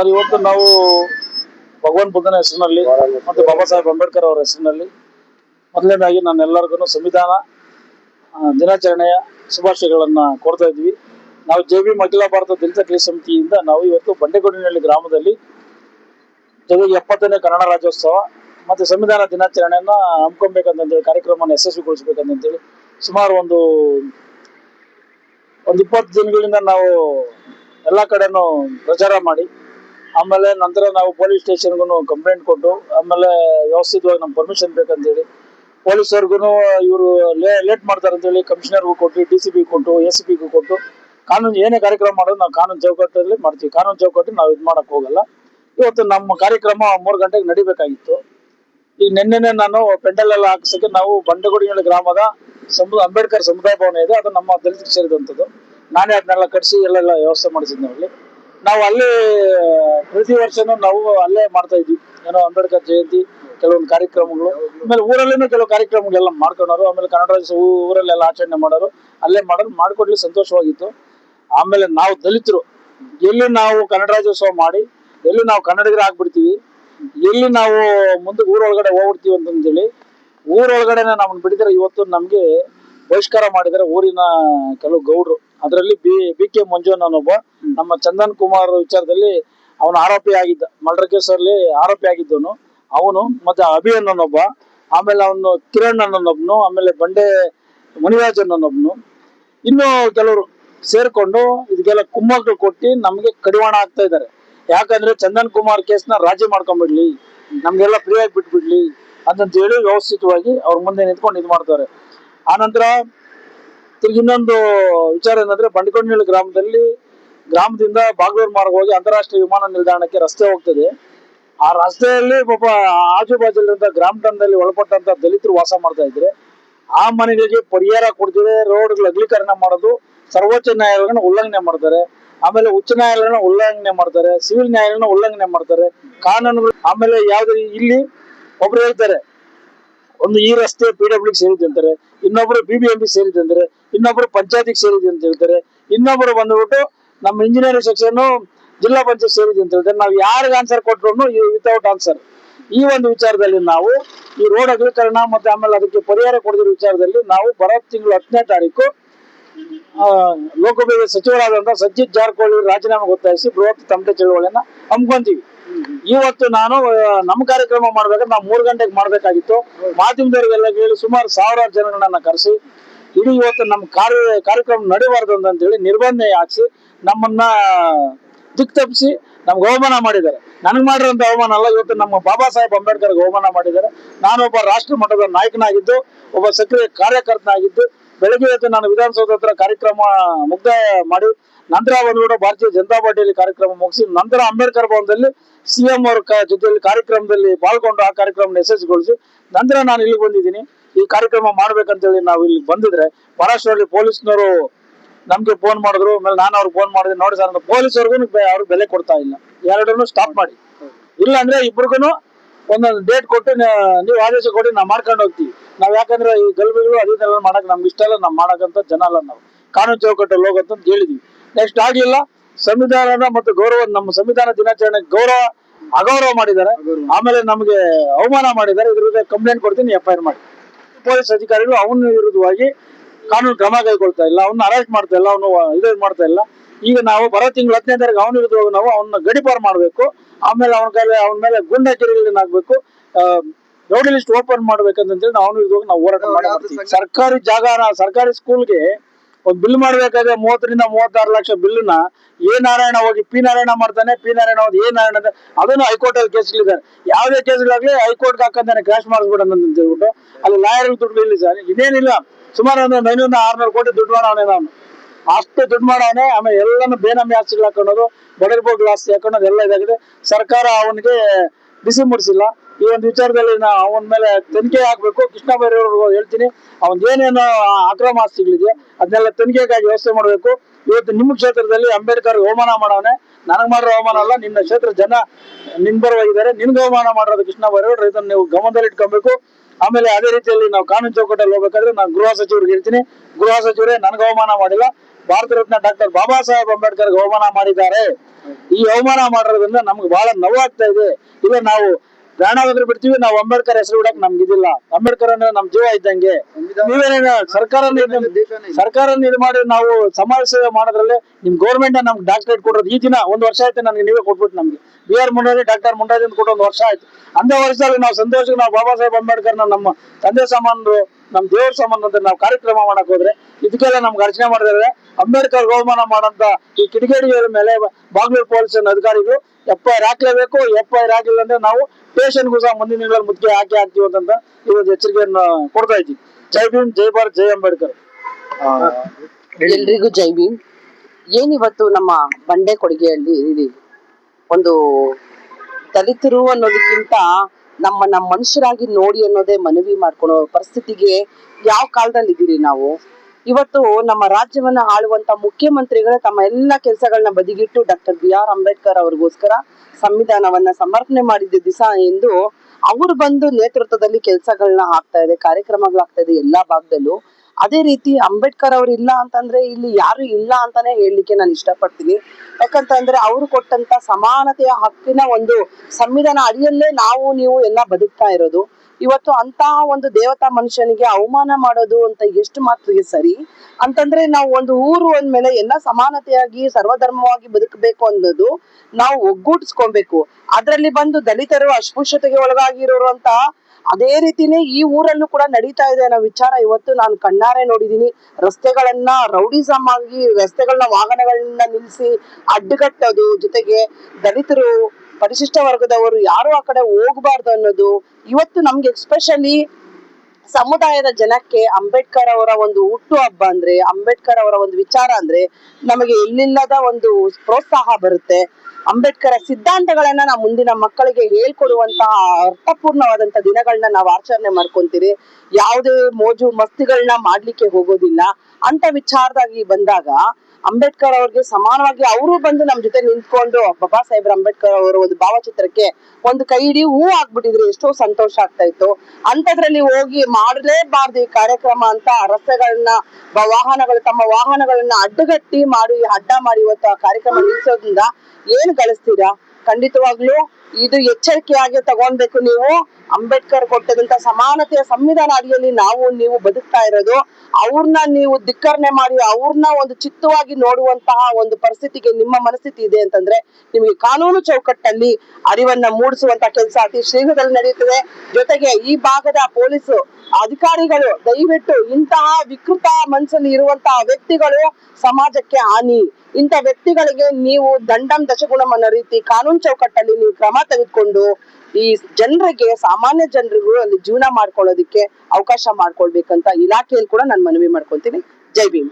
Sir, ಇವತ್ತು ನಾವು ಭಗವಾನ್ ಬುದ್ಧನ ಹೆಸರಿನಲ್ಲಿ ಮತ್ತೆ ಬಾಬಾ ಸಾಹೇಬ್ ಅಂಬೇಡ್ಕರ್ ಅವರ ಹೆಸರಿನಲ್ಲಿ ಮೊದಲನೇದಾಗಿ ನಾನೆಲ್ಲರಿಗೂ ಸಂವಿಧಾನ ದಿನಾಚರಣೆಯ ಶುಭಾಶಯಗಳನ್ನ ಕೋರ್ತಾ ಇದ್ವಿ ನಾವು ಜೆ ಬಿ ಅಖಿಲ ಭಾರತ ದಲಿತ ಕ್ರೀ ಸಮಿತಿಯಿಂದ ನಾವು ಇವತ್ತು ಬಂಡೆಗೋಡಿನಹಳ್ಳಿ ಗ್ರಾಮದಲ್ಲಿ ಜೊತೆಗೆ ಎಪ್ಪತ್ತನೇ ಕನ್ನಡ ರಾಜ್ಯೋತ್ಸವ ಮತ್ತೆ ಸಂವಿಧಾನ ದಿನಾಚರಣೆಯನ್ನ ಹಮ್ಕೊಬೇಕಂತೇಳಿ ಕಾರ್ಯಕ್ರಮವನ್ನು ಯಶಸ್ವಿಗೊಳಿಸಬೇಕಂತೇಳಿ ಸುಮಾರು ಒಂದು ಒಂದು ಇಪ್ಪತ್ತು ದಿನಗಳಿಂದ ನಾವು ಎಲ್ಲ ಕಡೆನೂ ಪ್ರಚಾರ ಮಾಡಿ ಆಮೇಲೆ ನಂತರ ನಾವು ಪೊಲೀಸ್ ಸ್ಟೇಷನ್ಗೂ ಕಂಪ್ಲೇಂಟ್ ಕೊಟ್ಟು, ಆಮೇಲೆ ವ್ಯವಸ್ಥಿತವಾಗಿ ನಮ್ಗೆ ಪರ್ಮಿಷನ್ ಬೇಕಂತೇಳಿ ಪೊಲೀಸರ್ಗು ಇವರು ಲೇಟ್ ಮಾಡ್ತಾರೆ ಅಂತೇಳಿ ಕಮಿಷನರ್ಗೂ ಕೊಟ್ಟು ಡಿ ಸಿ ಬಿ ಕೊಟ್ಟು ಎ ಸಿ ಪಿಗೂ ಕೊಟ್ಟು, ಕಾನೂನು ಏನೇ ಕಾರ್ಯಕ್ರಮ ಮಾಡೋದು ನಾವು ಕಾನೂನು ಚೌಕಟ್ಟಲ್ಲಿ ಮಾಡ್ತೀವಿ. ಕಾನೂನು ಚೌಕಟ್ಟು ನಾವು ಇದು ಮಾಡಕ್ ಹೋಗಲ್ಲ. ಇವತ್ತು ನಮ್ಮ ಕಾರ್ಯಕ್ರಮ ಮೂರು ಗಂಟೆಗೆ ನಡಿಬೇಕಾಗಿತ್ತು. ಈ ನಿನ್ನೆನೆ ನಾನು ಪೆಂಡಲ್ ಎಲ್ಲ ಹಾಕಿಸಕ್ಕೆ ನಾವು ಬಂಡೆಗುಡಿನಹಳ್ಳಿ ಗ್ರಾಮದ ಸಮು ಅಂಬೇಡ್ಕರ್ ಸಮುದಾಯ ಭವನ ಇದೆ, ಅದು ನಮ್ಮ ದಲಿತ ಸೇರಿದಂಥದ್ದು. ನಾನೇ ಅದನ್ನೆಲ್ಲ ಕಟ್ಸಿ ಎಲ್ಲೆಲ್ಲ ವ್ಯವಸ್ಥೆ ಮಾಡಿಸಿದ್ವಿ ಅಲ್ಲಿ. ನಾವು ಅಲ್ಲೇ, ಪ್ರತಿ ವರ್ಷನೂ ನಾವು ಅಲ್ಲೇ ಮಾಡ್ತಾ ಇದ್ವಿ. ಏನೋ ಅಂಬೇಡ್ಕರ್ ಜಯಂತಿ, ಕೆಲವೊಂದು ಕಾರ್ಯಕ್ರಮಗಳು. ಆಮೇಲೆ ಊರಲ್ಲೇ ಕೆಲವು ಕಾರ್ಯಕ್ರಮಗಳೆಲ್ಲ ಮಾಡ್ಕೊಂಡವರು. ಆಮೇಲೆ ಕನ್ನಡ ಊ- ಊರಲ್ಲೆಲ್ಲ ಆಚರಣೆ ಮಾಡೋರು. ಅಲ್ಲೇ ಮಾಡೋದು ಮಾಡ್ಕೊಡ್ಲಿ ಸಂತೋಷವಾಗಿತ್ತು. ಆಮೇಲೆ ನಾವು ದಲಿತರು. ಎಲ್ಲಿ ನಾವು ಕನ್ನಡ ರಾಜ್ಯೋತ್ಸವ ಮಾಡಿ, ಎಲ್ಲಿ ನಾವು ಕನ್ನಡಿಗರ ಆಗ್ಬಿಡ್ತೀವಿ, ಎಲ್ಲಿ ನಾವು ಮುಂದೆ ಊರೊಳಗಡೆ ಹೋಗ್ಬಿಡ್ತೀವಿ ಅಂತಂದೇಳಿ, ಊರೊಳಗಡೆನೆ ನಮ್ಮನ್ನು ಬಿಡಿದ್ರೆ ಇವತ್ತು ನಮಗೆ ಬಹಿಷ್ಕಾರ ಮಾಡಿದರೆ ಊರಿನ ಕೆಲವು ಗೌಡ್ರು. ಅದರಲ್ಲಿ ಬಿ ಬಿ ಕೆ ಮಂಜು ಅನ್ನೋನೊಬ್ಬ ನಮ್ಮ ಚಂದನ್ ಕುಮಾರ್ ವಿಚಾರದಲ್ಲಿ ಅವನು ಆರೋಪಿ ಆಗಿದ್ದ ಮರ್ಡರ್ ಕೇಸಲ್ಲಿ ಆರೋಪಿ ಆಗಿದ್ದವನು. ಅವನು ಮತ್ತೆ ಅಭಿ ಅನ್ನೋನೊಬ್ಬ ಆಮೇಲೆ ಅವನು ಕಿರಣ್ ಅನ್ನೋನೊಬ್ನು ಆಮೇಲೆ ಬಂಡೆ ಮುನಿರಾಜ್ ಅನ್ನೋನೊಬ್ನು ಇನ್ನು ಕೆಲವರು ಸೇರ್ಕೊಂಡು ಇದಕ್ಕೆಲ್ಲ ಕುಮ್ಮಕ್ಕು ಕೊಟ್ಟು ನಮಗೆ ಕಡಿವಾಣ ಆಗ್ತಾ ಇದ್ದಾರೆ. ಯಾಕಂದ್ರೆ ಚಂದನ್ ಕುಮಾರ್ ಕೇಸ್ನ ರಾಜಿ ಮಾಡ್ಕೊಂಡ್ಬಿಡ್ಲಿ ನಮ್ಗೆಲ್ಲ ಫ್ರೀ ಆಗಿ ಬಿಟ್ಬಿಡ್ಲಿ ಅಂತಂತ ಹೇಳಿ ವ್ಯವಸ್ಥಿತವಾಗಿ ಅವ್ರ ಮುಂದೆ ನಿಂತ್ಕೊಂಡು ಇದು ಮಾಡ್ತಾರೆ. ಆನಂತರ ತಿರ್ಗಿ ಇನ್ನೊಂದು ವಿಚಾರ ಏನಂದ್ರೆ ಬಂಡಿಕೊಂಡನಹಳ್ಳಿ ಗ್ರಾಮದಲ್ಲಿ, ಗ್ರಾಮದಿಂದ ಬಾಗ್ಲೂರ್ ಮಾರ್ಗ ಹೋಗಿ ಅಂತಾರಾಷ್ಟ್ರೀಯ ವಿಮಾನ ನಿಲ್ದಾಣಕ್ಕೆ ರಸ್ತೆ ಹೋಗ್ತದೆ. ಆ ರಸ್ತೆಯಲ್ಲಿ ಪಾಪ ಆಜು ಬಾಜುಲಿರುವಂತ ಗ್ರಾಮದಲ್ಲಿ ಒಳಪಟ್ಟಂತ ದಲಿತರು ವಾಸ ಮಾಡ್ತಾ ಇದ್ರೆ ಆ ಮನೆಗಳಿಗೆ ಪರಿಹಾರ ಕೊಡ್ತಿದೆ ರೋಡ್ ಅಗಲೀಕರಣ ಮಾಡೋದು, ಸರ್ವೋಚ್ಚ ನ್ಯಾಯಾಲಯಗಳನ್ನ ಉಲ್ಲಂಘನೆ ಮಾಡ್ತಾರೆ, ಆಮೇಲೆ ಉಚ್ಚ ನ್ಯಾಯಾಲಯಗಳನ್ನ ಉಲ್ಲಂಘನೆ ಮಾಡ್ತಾರೆ, ಸಿವಿಲ್ ನ್ಯಾಯಾಲಯನ ಉಲ್ಲಂಘನೆ ಮಾಡ್ತಾರೆ, ಕಾನೂನುಗಳು ಆಮೇಲೆ ಯಾವ್ದು ಇಲ್ಲಿ ಒಬ್ರು ಹೇಳ್ತಾರೆ ಒಂದು ಈ ರಸ್ತೆ ಪಿ ಡಬ್ಲ್ಯೂ ಸೇರಿದೆ ಅಂತಾರೆ, ಇನ್ನೊಬ್ರು ಬಿ ಬಿ ಎಂ ಬಿ ಸೇರಿದೆ ಅಂತಾರೆ, ಇನ್ನೊಬ್ರು ಪಂಚಾಯತಿಗೆ ಸೇರಿದೆ ಅಂತ ಹೇಳ್ತಾರೆ, ಇನ್ನೊಬ್ರು ಬಂದ್ಬಿಟ್ಟು ನಮ್ಮ ಇಂಜಿನಿಯರಿಂಗ್ ಸೆಕ್ಷನ್ ಜಿಲ್ಲಾ ಪಂಚಾಯತ್ ಸೇರಿದೆ ಅಂತ ಹೇಳ್ತಾರೆ. ನಾವು ಯಾರಿಗೆ ಆನ್ಸರ್ ಕೊಟ್ಟರು ವಿತೌಟ್ ಆನ್ಸರ್ ಈ ಒಂದು ವಿಚಾರದಲ್ಲಿ ನಾವು ಈ ರೋಡ್ ಅಗಲೀಕರಣ ಮತ್ತೆ ಆಮೇಲೆ ಅದಕ್ಕೆ ಪರಿಹಾರ ಕೊಡದಿರೋ ವಿಚಾರದಲ್ಲಿ ನಾವು ಬರೋ ತಿಂಗಳು ಹತ್ತನೇ ತಾರೀಕು ಲೋಕೋಪಯೋಗಿ ಸಚಿವರಾದಂತಹ ಸಜ್ಜಿತ್ ಜಾರಕಿಹೊಳಿ ರಾಜೀನಾಮೆ ಒತ್ತಾಯಿಸಿ ಬೃಹತ್ ತಮಟೆ ಚಳುವಳಿಯನ್ನ ಹಮ್ಮಿಕೊಂತೀವಿ. ಇವತ್ತು ನಾನು ನಮ್ಮ ಕಾರ್ಯಕ್ರಮ ಮಾಡ್ಬೇಕಾದ್ರೆ ನಾವು ಮೂರು ಗಂಟೆಗೆ ಮಾಡ್ಬೇಕಾಗಿತ್ತು. ಮಾಧ್ಯಮದವರಿಗೆಲ್ಲ ಕೇಳಿ ಸುಮಾರು ಸಾವಿರಾರು ಜನಗಳನ್ನ ಕರೆಸಿ, ಇಡೀ ಇವತ್ತು ನಮ್ಮ ಕಾರ್ಯ, ಕಾರ್ಯಕ್ರಮ ನಡೀಬಾರ್ದು ಅಂತ ಹೇಳಿ ನಿರ್ಬಂಧ ಹಾಕ್ಸಿ, ನಮ್ಮನ್ನ ದಿಕ್ ತಪ್ಪಿಸಿ ನಮ್ಗೆ ಅವಮಾನ ಮಾಡಿದ್ದಾರೆ. ನನಗೆ ಮಾಡಿರೋಂಥ ಅವಮಾನ ಅಲ್ಲ, ಇವತ್ತು ನಮ್ಮ ಬಾಬಾ ಸಾಹೇಬ್ ಅಂಬೇಡ್ಕರ್ಗೆ ಅವಮಾನ ಮಾಡಿದ್ದಾರೆ. ನಾನೊಬ್ಬ ರಾಷ್ಟ್ರ ಮಟ್ಟದ ನಾಯಕನಾಗಿದ್ದು, ಒಬ್ಬ ಸಕ್ರಿಯ ಕಾರ್ಯಕರ್ತನಾಗಿದ್ದು, ಬೆಳಗ್ಗೆ ಇವತ್ತು ನಾನು ವಿಧಾನಸೌಧ ಹತ್ರ ಕಾರ್ಯಕ್ರಮ ಮುಕ್ತಾಯ ಮಾಡಿ ನಂತರ ಬಂದ್ಬಿಟ್ಟು ಭಾರತೀಯ ಜನತಾ ಪಾರ್ಟಿಯಲ್ಲಿ ಕಾರ್ಯಕ್ರಮ ಮುಗಿಸಿ ನಂತರ ಅಂಬೇಡ್ಕರ್ ಭವನದಲ್ಲಿ ಸಿಎಂ ಕ- ಜೊತೆಯಲ್ಲಿ ಕಾರ್ಯಕ್ರಮದಲ್ಲಿ ಪಾಲ್ಗೊಂಡು ಆ ಕಾರ್ಯಕ್ರಮ ಯಶಸ್ವಿಗೊಳಿಸಿ ನಂತರ ನಾನು ಇಲ್ಲಿ ಬಂದಿದ್ದೀನಿ. ಈ ಕಾರ್ಯಕ್ರಮ ಮಾಡ್ಬೇಕಂತೇಳಿ ನಾವು ಇಲ್ಲಿ ಬಂದಿದ್ರೆ ಮಹಾರಾಷ್ಟ್ರದಲ್ಲಿ ಪೊಲೀಸ್ನವರು ನಮ್ಗೆ ಫೋನ್ ಮಾಡಿದ್ರು. ಆಮೇಲೆ ನಾನು ಅವ್ರಿಗೆ ಫೋನ್ ಮಾಡಿದೆ. ನೋಡಿ ಸರ್ ಪೊಲೀಸರಿಗೂ ಅವ್ರು ಬೆಲೆ ಕೊಡ್ತಾ ಇಲ್ಲ. ಎರಡನ್ನೂ ಸ್ಟಾಪ್ ಮಾಡಿ. ಇಲ್ಲ ಅಂದ್ರೆ ಇಬ್ರಿಗೂ ಒಂದೊಂದು ಡೇಟ್ ಕೊಟ್ಟು ನೀವು ಆದೇಶ ಕೊಟ್ಟು ನಾವು ಮಾಡ್ಕೊಂಡು ಹೋಗ್ತೀವಿ. ನಾವು ಯಾಕಂದ್ರೆ ಈ ಗಲ್ಬಿಗಳು ಅದನ್ನೆಲ್ಲ ಮಾಡಕ್ ನಮ್ಗೆ ಇಷ್ಟ ಇಲ್ಲ. ನಾವು ಮಾಡಕ್ಕಂತ ಜನ ಅಲ್ಲ ನಾವು. ಕಾನೂನು ಚೌಕಟ್ಟಲ್ಲಿ ಹೋಗಂತ ಹೇಳಿದ್ವಿ. ನೆಕ್ಸ್ಟ್ ಆಗ್ಲಿಲ್ಲ. ಸಂವಿಧಾನದ ಮತ್ತು ಗೌರವ ನಮ್ಮ ಸಂವಿಧಾನ ದಿನಾಚರಣೆ ಗೌರವ ಅಗೌರವ ಮಾಡಿದ್ದಾರೆ. ಆಮೇಲೆ ನಮಗೆ ಅವಮಾನ ಮಾಡಿದ್ದಾರೆ. ಇದ್ರ ವಿರುದ್ಧ ಕಂಪ್ಲೇಂಟ್ ಕೊಡ್ತೀನಿ ಎಫ್ ಐ ಆರ್ ಮಾಡಿ. ಪೊಲೀಸ್ ಅಧಿಕಾರಿಗಳು ಅವನ ವಿರುದ್ಧವಾಗಿ ಕಾನೂನು ಕ್ರಮ ಕೈಗೊಳ್ತಾ ಇಲ್ಲ. ಅವನ್ನ ಅರೆಸ್ಟ್ ಮಾಡ್ತಾ ಇಲ್ಲ ಅವನು ಇದು ಮಾಡ್ತಾ ಇಲ್ಲ. ಈಗ ನಾವು ಬರೋ ತಿಂಗಳು ಹತ್ತನೇ ತಾರೀಕು ಅವನ ವಿರುದ್ಧವಾಗಿ ನಾವು ಅವನ್ನ ಗಡಿಪಾರು ಮಾಡಬೇಕು. ಆಮೇಲೆ ಅವನ ಕೈಲಿ ಅವನ ಮೇಲೆ ಗುಂಡಾಗಿರಿಗಳನ್ನ ಹಾಕ್ಬೇಕು. ರೋಡ್ ಲಿಸ್ಟ್ ಓಪನ್ ಮಾಡ್ಬೇಕಂತೇಳಿ ನಾವು ಅವನ ವಿರುದ್ಧವಾಗಿ ನಾವು ಹೋರಾಟ ಮಾಡಿ ಮಾಡ್ತೀವಿ. ಸರ್ಕಾರಿ ಜಾಗ ಸರ್ಕಾರಿ ಸ್ಕೂಲ್ಗೆ ಒಂದು ಬಿಲ್ ಮಾಡ್ಬೇಕಾದ್ರೆ ಮೂವತ್ತರಿಂದ ಮೂವತ್ತಾರು ಲಕ್ಷ ಬಿಲ್ನ ಎ ನಾರಾಯಣ ಹೋಗಿ ಪಿ ನಾರಾಯಣ ಮಾಡ್ತಾನೆ, ಪಿ ನಾರಾಯಣ ಹೋಗಿ ಎ ನಾರಾಯಣ ಅದನ್ನು ಹೈಕೋರ್ಟ್ ಅಲ್ಲಿ ಕೇಸ್ಗಳಿದ್ದಾರೆ. ಯಾವುದೇ ಕೇಸ್ಗಳಾಗ್ಲಿ ಹೈಕೋರ್ಟ್ ಹಾಕಂತಾನೆ ಕ್ರಾಶ್ ಮಾಡಿಸ್ಬಿಡೋಣ ಅಂತ ಹೇಳ್ಬಿಟ್ಟು ಅಲ್ಲಿ ಲಾಯರ್ ದುಡ್ಡು ಇಲ್ಲ ಸರ್ ಇದೇನಿಲ್ಲ ಸುಮಾರು ಒಂದು ಐನೂರ ಆರ್ನೂರು ಕೋಟಿ ದುಡ್ಡು ಮಾಡವನೇ ನಾನು. ಅಷ್ಟು ದುಡ್ಡು ಮಾಡವನೆ ಆಮೇಲೆ ಎಲ್ಲಾನು ಬೇನಾಮಿ ಆಸ್ತಿಗಳು ಹಾಕೊಳ್ಳೋದು ಆಸ್ತಿ ಹಾಕೊಳ್ಳೋದು ಎಲ್ಲ ಇದಾಗಿದೆ. ಸರ್ಕಾರ ಅವನಿಗೆ ಬಿಸಿ ಮುಡಿಸಿಲ್ಲ. ಈ ಒಂದು ವಿಚಾರದಲ್ಲಿ ನಾ ಅವನ ಮೇಲೆ ತನಿಖೆ ಆಗ್ಬೇಕು ಕೃಷ್ಣ ಬೈರೇವ್ರಿಗೂ ಹೇಳ್ತೀನಿ. ಅವನ್ ಏನೇನು ಅಕ್ರಮ ಆಸ್ತಿಗಳಿದೆ ಅದನ್ನೆಲ್ಲ ತನಿಖೆಗಾಗಿ ವ್ಯವಸ್ಥೆ ಮಾಡಬೇಕು. ಇವತ್ತು ನಿಮ್ಮ ಕ್ಷೇತ್ರದಲ್ಲಿ ಅಂಬೇಡ್ಕರ್ ಅವಮಾನ ಮಾಡವನೆ ನನಗೆ ಮಾಡಿರೋ ಅವಮಾನ ಅಲ್ಲ, ನಿನ್ನ ಕ್ಷೇತ್ರ ಜನ ನಿನ್ ಪರವಾಗಿದ್ದಾರೆ. ನಿನ್ಗೆ ಅವಮಾನ ಮಾಡಿರೋದು ಕೃಷ್ಣ ಬೈರೇವ್ರು ಇದನ್ನು ನೀವು ಗಮನದಲ್ಲಿ ಇಟ್ಕೊಬೇಕು ಆಮೇಲೆ ಅದೇ ರೀತಿಯಲ್ಲಿ ನಾವು ಕಾನೂನು ಚೌಕಟ್ಟಲ್ಲಿ ಹೋಗ್ಬೇಕಾದ್ರೆ ನಾನು ಗೃಹ ಸಚಿವರಿಗೆ ಹೇಳ್ತೀನಿ. ಗೃಹ ಸಚಿವರೇ, ನನಗೆ ಅವಮಾನ ಮಾಡಿಲ್ಲ. ಭಾರತ ರತ್ನ ಡಾಕ್ಟರ್ ಬಾಬಾ ಸಾಹೇಬ್ ಅಂಬೇಡ್ಕರ್ ಅವಮಾನ ಮಾಡಿದ್ದಾರೆ. ಈ ಅವಮಾನ ಮಾಡಿರೋದ್ರಿಂದ ನಮ್ಗೆ ಬಹಳ ನೋವಾಗ್ತಾ ಇದೆ. ಈಗ ನಾವು ಪ್ರಾಣವಾದ್ರೆ ಬಿಡ್ತೀವಿ ನಾವು ಅಂಬೇಡ್ಕರ್ ಹೆಸರು ಬಿಡಕ್ ನಮ್ಗೆ ಇದಿಲ್ಲ. ಅಂಬೇಡ್ಕರ್ ಅಂದ್ರೆ ನಮ್ ಜೀವ ಇದ್ದಂಗೆ. ನೀವೇನೇನು ಸರ್ಕಾರ ಸರ್ಕಾರ ಮಾಡಿ ನಾವು ಸಮಾಜ ಸೇವೆ ಮಾಡೋದ್ರಲ್ಲಿ ನಿಮ್ ಗೌರ್ಮೆಂಟ್ ನಮ್ಗೆ ಡಾಕ್ಟರೇಟ್ ಕೊಡೋದು ಈ ದಿನ ಒಂದ್ ವರ್ಷ ಆಯ್ತು ನನ್ಗೆ ನೀವೇ ಕೊಟ್ಬಿಟ್ಟು ನಮ್ಗೆ. B R Mundaji doctor Mundaji ಅಂತ ಕೊಟ್ಟು ಒಂದು ವರ್ಷ ಆಯ್ತು. ಅಂದೇ ವರ್ಷದಲ್ಲಿ ನಾವು ಸಂತೋಷಕ್ಕೆ ನಾವು ಬಾಬಾ ಸಾಹೇಬ್ ಅಂಬೇಡ್ಕರ್ನ ನಮ್ಮ ತಂದೆ ಸಮಾನರು ನಮ್ ದೇವ್ರ ಸಂಬಂಧದ ನಾವು ಕಾರ್ಯಕ್ರಮ ಮಾಡಕ್ ಹೋದ್ರೆ ಇದಕ್ಕೆಲ್ಲ ನಮ್ಗೆ ಅರ್ಚನೆ ಮಾಡಿದ್ರೆ ಅಂಬೇಡ್ಕರ್ ಬಹುಮಾನ ಮಾಡಂತ ಈ ಕಿಡಿಗೇಡಿಗಳ ಮೇಲೆ ಬಾಗ್ಲೂರು ಪೊಲೀಸ್ ಅಧಿಕಾರಿಗಳು ಎಫ್ ಐ ಆರ್ ಹಾಕ್ಲೇಬೇಕು ಎಫ್ ಐ ಆರ್ ಹಾಕಿಲ್ಲ ಅಂದ್ರೆ ನಾವು ಸ್ಟೇಷನ್ಗೂ ಸಹ ಮುಂದಿನ ದಿನಗಳಲ್ಲಿ ಮುದ್ದೆ ಹಾಕಿ ಹಾಕ್ತೀವಿ ಅಂತ ಇವತ್ತು ಎಚ್ಚರಿಕೆಯನ್ನು ಕೊಡ್ತಾ ಇದ್ದೀವಿ. ಜೈ ಭೀಮ್ ಜೈ ಭಾರತ್ ಜೈ ಅಂಬೇಡ್ಕರ್. ಎಲ್ರಿಗೂ ಜೈ ಭೀಮ್. ಏನಿವತ್ತು ನಮ್ಮ ಬಂಡೆ ಕೊಡುಗೆಯಲ್ಲಿ ಒಂದು ದಲಿತರು ಅನ್ನೋದಕ್ಕಿಂತ ನಮ್ಮನ್ನ ಮನುಷ್ಯರಾಗಿ ನೋಡಿ ಅನ್ನೋದೇ ಮನವಿ ಮಾಡ್ಕೊಳೋ ಪರಿಸ್ಥಿತಿಗೆ ಯಾವ ಕಾಲದಲ್ಲಿ ಇದ್ದೀರಿ ನಾವು? ಇವತ್ತು ನಮ್ಮ ರಾಜ್ಯವನ್ನ ಆಳುವಂತ ಮುಖ್ಯಮಂತ್ರಿಗಳೇ ತಮ್ಮ ಎಲ್ಲ ಕೆಲಸಗಳನ್ನ ಬದಿಗಿಟ್ಟು ಡಾಕ್ಟರ್ ಬಿ ಆರ್ ಅಂಬೇಡ್ಕರ್ ಅವ್ರಿಗೋಸ್ಕರ ಸಂವಿಧಾನವನ್ನ ಸಮರ್ಪಣೆ ಮಾಡಿದ ದಿವಸ ಎಂದು ಅವ್ರು ಬಂದು ನೇತೃತ್ವದಲ್ಲಿ ಕೆಲಸಗಳನ್ನ ಆಗ್ತಾ ಇದೆ ಕಾರ್ಯಕ್ರಮಗಳಾಗ್ತಾ ಇದೆ ಎಲ್ಲಾ ಭಾಗದಲ್ಲೂ. ಅದೇ ರೀತಿ ಅಂಬೇಡ್ಕರ್ ಅವ್ರು ಇಲ್ಲ ಅಂತಂದ್ರೆ ಇಲ್ಲಿ ಯಾರು ಇಲ್ಲ ಅಂತಾನೆ ಹೇಳಲಿಕ್ಕೆ ನಾನು ಇಷ್ಟಪಡ್ತೀನಿ. ಯಾಕಂತಂದ್ರೆ ಅವ್ರು ಕೊಟ್ಟಂತ ಸಮಾನತೆಯ ಹಕ್ಕಿನ ಒಂದು ಸಂವಿಧಾನ ಅಡಿಯಲ್ಲೇ ನಾವು, ನೀವು ಎಲ್ಲ ಬದುಕ್ತಾ ಇರೋದು. ಇವತ್ತು ಅಂತ ಒಂದು ದೇವತಾ ಮನುಷ್ಯನಿಗೆ ಅವಮಾನ ಮಾಡೋದು ಅಂತ ಎಷ್ಟು ಮಾತ್ರಿಗೆ ಸರಿ? ಅಂತಂದ್ರೆ ನಾವು ಒಂದು ಊರು ಅಂದ್ಮೇಲೆ ಎಲ್ಲ ಸಮಾನತೆಯಾಗಿ, ಸರ್ವಧರ್ಮವಾಗಿ ಬದುಕಬೇಕು ಅನ್ನೋದು ನಾವು ಒಗ್ಗೂಡಿಸ್ಕೊಬೇಕು. ಅದ್ರಲ್ಲಿ ಬಂದು ದಲಿತರು ಅಸ್ಪೃಶ್ಯತೆಗೆ ಒಳಗಾಗಿರೋರು ಅಂತ ಅದೇ ರೀತಿನೇ ಈ ಊರಲ್ಲೂ ಕೂಡ ನಡೀತಾ ಇದೆ ಅನ್ನೋ ವಿಚಾರ ಇವತ್ತು ನಾನು ಕಣ್ಣಾರೆ ನೋಡಿದೀನಿ ರಸ್ತೆಗಳನ್ನ ರೌಡಿಸಮ್ ಆಗಿ ರಸ್ತೆಗಳನ್ನ ವಾಹನಗಳನ್ನ ನಿಲ್ಲಿಸಿ ಅಡ್ಡಗಟ್ಟೋದು, ಜೊತೆಗೆ ದಲಿತರು, ಪರಿಶಿಷ್ಟ ವರ್ಗದವರು ಯಾರು ಆ ಕಡೆ ಹೋಗ್ಬಾರ್ದು ಅನ್ನೋದು ಇವತ್ತು ನಮ್ಗೆ ಎಕ್ಸ್ಪೆಷಲಿ ಸಮುದಾಯದ ಜನಕ್ಕೆ ಅಂಬೇಡ್ಕರ್ ಅವರ ಒಂದು ಹುಟ್ಟು ಹಬ್ಬ ಅಂದ್ರೆ, ಅಂಬೇಡ್ಕರ್ ಅವರ ಒಂದು ವಿಚಾರ ಅಂದ್ರೆ ನಮಗೆ ಎಲ್ಲಿಲ್ಲದ ಒಂದು ಪ್ರೋತ್ಸಾಹ ಬರುತ್ತೆ. ಅಂಬೇಡ್ಕರ್ ಸಿದ್ಧಾಂತಗಳನ್ನ ನಾವು ಮುಂದಿನ ಮಕ್ಕಳಿಗೆ ಹೇಳ್ಕೊಡುವಂತಹ ಅರ್ಥಪೂರ್ಣವಾದಂತ ದಿನಗಳನ್ನ ನಾವು ಆಚರಣೆ ಮಾಡ್ಕೊಂತೀರಿ ಯಾವುದೇ ಮೋಜು ಮಸ್ತಿಗಳನ್ನ ಮಾಡ್ಲಿಕ್ಕೆ ಹೋಗೋದಿಲ್ಲ. ಅಂತ ವಿಚಾರದಾಗಿ ಬಂದಾಗ ಅಂಬೇಡ್ಕರ್ ಅವ್ರಿಗೆ ಸಮಾನವಾಗಿ ಅವರು ಬಂದು ನಮ್ ಜೊತೆ ನಿಂತ್ಕೊಂಡು, ಬಾಬಾ ಸಾಹೇಬ್ ಅಂಬೇಡ್ಕರ್ ಅವರ ಒಂದು ಭಾವಚಿತ್ರಕ್ಕೆ ಒಂದು ಕೈ ಹಿಡಿ ಹೂ ಆಗ್ಬಿಟ್ಟಿದ್ರು ಎಷ್ಟೋ ಸಂತೋಷ ಆಗ್ತಾ ಇತ್ತು. ಅಂತದ್ರಲ್ಲಿ ಹೋಗಿ ಮಾಡಲೇಬಾರ್ದು ಈ ಕಾರ್ಯಕ್ರಮ ಅಂತ ರಸ್ತೆಗಳನ್ನ ವಾಹನಗಳು ತಮ್ಮ ವಾಹನಗಳನ್ನ ಅಡ್ಡಗಟ್ಟಿ ಮಾಡಿ ಅಡ್ಡ ಮಾಡಿ ಇವತ್ತು ಆ ಕಾರ್ಯಕ್ರಮ ನಿಲ್ಸೋದ್ರಿಂದ ಏನ್ ಗಳಿಸ್ತೀರಾ? ಖಂಡಿತವಾಗ್ಲೂ ಇದು ಎಚ್ಚರಿಕೆಯಾಗಿ ತಗೊಂಡ್ಬೇಕು ನೀವು. ಅಂಬೇಡ್ಕರ್ ಕೊಟ್ಟದಂತ ಸಮಾನತೆಯ ಸಂವಿಧಾನ ಅಡಿಯಲ್ಲಿ ನಾವು, ನೀವು ಬದುಕ್ತಾ ಇರೋದು. ಅವ್ರನ್ನ ನೀವು ಧಿಕ್ಕರಣೆ ಮಾಡಿ ಅವ್ರನ್ನ ಒಂದು ಚಿತ್ತವಾಗಿ ನೋಡುವಂತಹ ಒಂದು ಪರಿಸ್ಥಿತಿಗೆ ನಿಮ್ಮ ಮನಸ್ಥಿತಿ ಇದೆ ಅಂತಂದ್ರೆ ನಿಮಗೆ ಕಾನೂನು ಚೌಕಟ್ಟಲ್ಲಿ ಅರಿವನ್ನ ಮೂಡಿಸುವಂತ ಕೆಲಸ ಅತಿ ಶೀಘ್ರದಲ್ಲಿ ನಡೆಯುತ್ತದೆ. ಜೊತೆಗೆ ಈ ಭಾಗದ ಪೊಲೀಸ್ ಅಧಿಕಾರಿಗಳು ದಯವಿಟ್ಟು ಇಂತಹ ವಿಕೃತ ಮನಸ್ಸಲ್ಲಿ ಇರುವಂತಹ ವ್ಯಕ್ತಿಗಳು ಸಮಾಜಕ್ಕೆ ಹಾನಿ. ಇಂಥ ವ್ಯಕ್ತಿಗಳಿಗೆ ನೀವು ದಂಡಂ ದಶಗುಣಂ ಅನ್ನೋ ರೀತಿ ಕಾನೂನು ಚೌಕಟ್ಟಲ್ಲಿ ನೀವು ಕ್ರಮ ತೆಗೆದುಕೊಂಡು ಈ ಜನರಿಗೆ, ಸಾಮಾನ್ಯ ಜನರಿಗೂ ಅಲ್ಲಿ ಜೀವನ ಮಾಡ್ಕೊಳ್ಳೋದಿಕ್ಕೆ ಅವಕಾಶ ಮಾಡ್ಕೊಳ್ಬೇಕಂತ ಇಲಾಖೆಯಲ್ಲಿ ಕೂಡ ನಾನು ಮನವಿ ಮಾಡ್ಕೊತೀನಿ ಜೈ ಭೀಮ್.